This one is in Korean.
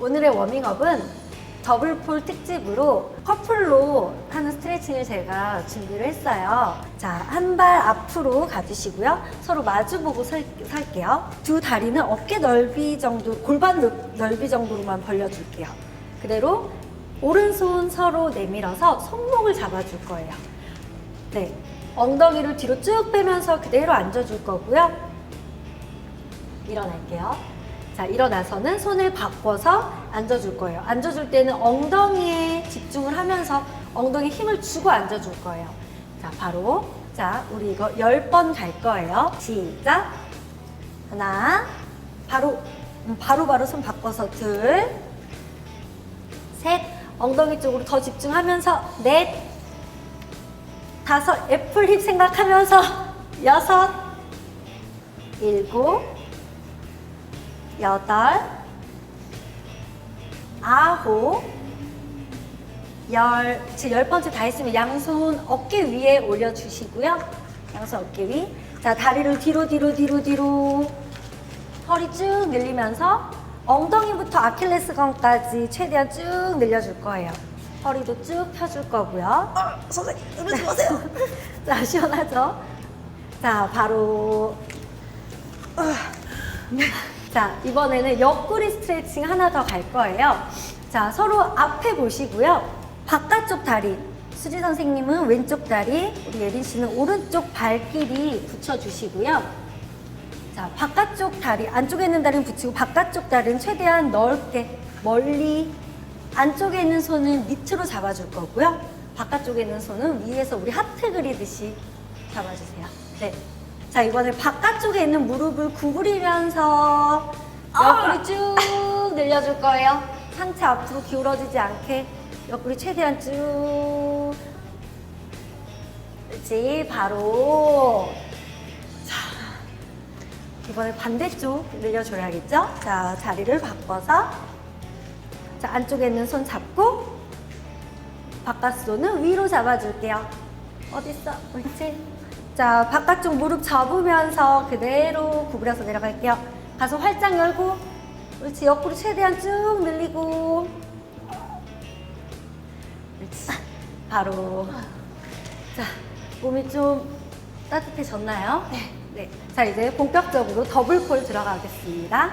오늘의 워밍업은 더블폴 특집으로 커플로 하는 스트레칭을 제가 준비를 했어요. 자, 한 발 앞으로 가주시고요. 서로 마주보고 설, 살게요. 두 다리는 어깨 넓이 정도, 골반 넓- 넓이 정도로만 벌려줄게요. 그대로 오른손 서로 내밀어서 손목을 잡아줄 거예요. 네. 엉덩이를 뒤로 쭉 빼면서 그대로 앉아줄 거고요. 일어날게요. 자, 일어나서는 손을 바꿔서 앉아줄 거예요. 앉아줄 때는 엉덩이에 집중을 하면서 엉덩이에 힘을 주고 앉아줄 거예요. 자, 바로. 자, 우리 이거 10번 갈 거예요. 시작. 하나. 바로, 음, 바로 바로 손 바꿔서 둘. 셋. 엉덩이 쪽으로 더 집중하면서 넷. 다섯. 애플 힙 생각하면서 여섯. 일곱. 여덟, 아홉, 열, 지금 열 번째 다 했으면 양손 어깨 위에 올려주시고요. 양손 어깨 위. 자, 다리를 뒤로, 뒤로, 뒤로, 뒤로. 허리 쭉 늘리면서 엉덩이부터 아킬레스건까지 최대한 쭉 늘려줄 거예요. 허리도 쭉 펴줄 거고요. 선생님, 이러지 마세요. 자, 시원하죠? 자, 바로. 자, 이번에는 옆구리 스트레칭 하나 더 갈 거예요. 자, 서로 앞에 보시고요. 바깥쪽 다리. 수지 선생님은 왼쪽 다리, 우리 예린 씨는 오른쪽 발길이 붙여주시고요. 자, 바깥쪽 다리, 안쪽에 있는 다리는 붙이고 바깥쪽 다리는 최대한 넓게, 멀리, 안쪽에 있는 손은 밑으로 잡아줄 거고요. 바깥쪽에 있는 손은 위에서 우리 하트 그리듯이 잡아주세요. 네. 자, 이번에 바깥쪽에 있는 무릎을 구부리면서 옆구리 쭉 늘려줄 거예요. 상체 앞으로 기울어지지 않게 옆구리 최대한 쭉. 그렇지, 바로. 이번에 반대쪽 늘려줘야겠죠? 자, 자리를 바꿔서 자, 안쪽에 있는 손 잡고 바깥 손은 위로 잡아줄게요. 어딨어? 옳지? 자, 바깥쪽 무릎 접으면서 그대로 구부려서 내려갈게요. 가슴 활짝 열고 옳지, 옆으로 최대한 쭉 늘리고 옳지, 바로 자, 몸이 좀 따뜻해졌나요? 네. 네. 자, 이제 본격적으로 더블 폴 들어가겠습니다.